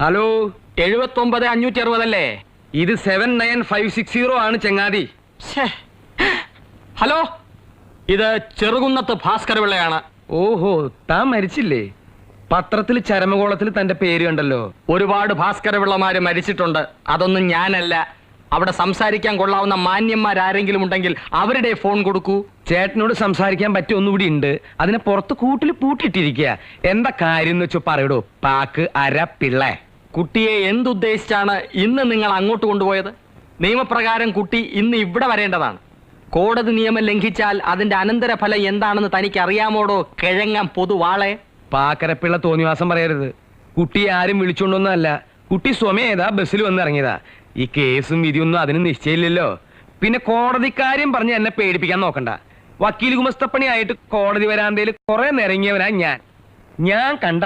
Hello എഴുപത്തി ഒമ്പത് അഞ്ഞൂറ്റി അറുപതല്ലേ ഇത് seven nine five six zero ആണ് ചെങ്ങാതി. ഹലോ ഇത് ചെറുകുന്നത്ത് ഭാസ്കര പിള്ളയാണ്. ഓഹോ താൻ മരിച്ചില്ലേ? പത്രത്തിൽ ചരമകോളത്തിൽ തന്റെ പേര് കണ്ടല്ലോ. ഒരുപാട് ഭാസ്കര പിള്ളമാര് മരിച്ചിട്ടുണ്ട്. അതൊന്നും ഞാനല്ല. അവിടെ സംസാരിക്കാൻ കൊള്ളാവുന്ന മാന്യന്മാരാരെങ്കിലും ഉണ്ടെങ്കിൽ അവരുടെ ഫോൺ കൊടുക്കൂ. ചേട്ടനോട് സംസാരിക്കാൻ പറ്റിയ ഒന്നുകൂടി ഉണ്ട്. അതിനെ പുറത്ത് കൂട്ടിൽ പൂട്ടിയിട്ടിരിക്കുക. എന്താ കാര്യം എന്ന് വെച്ചോ പറയടോ. പാക്ക് അര പിള്ള. കുട്ടിയെ എന്തുദ്ദേശിച്ചാണ് ഇന്ന് നിങ്ങൾ അങ്ങോട്ട് കൊണ്ടുപോയത്? നിയമപ്രകാരം കുട്ടി ഇന്ന് ഇവിടെ വരേണ്ടതാണ്. കോടതി നിയമം ലംഘിച്ചാൽ അതിന്റെ അനന്തരഫലം എന്താണെന്ന് തനിക്ക് അറിയാമോടോ കിഴങ്ങാൻ പൊതുവാളെ? പാക്കരപ്പിള്ള തോന്നിവാസം പറയരുത്. കുട്ടിയെ ആരും വിളിച്ചോണ്ടൊന്നല്ല കുട്ടി സ്വമേതാ ബസ്സിൽ വന്ന് ഇറങ്ങിയതാ. ഈ കേസും വിധിയൊന്നും അതിന് നിശ്ചയില്ലല്ലോ പിന്നെ കോടതിക്കാരും പറഞ്ഞ് എന്നെ പേടിപ്പിക്കാൻ നോക്കണ്ട. വക്കീൽ ഗുമസ്തപ്പണി ആയിട്ട് കോടതി വരാന്തയിൽ കുറെ നിരങ്ങിയവനാ ഞാൻ. ഞാൻ കണ്ട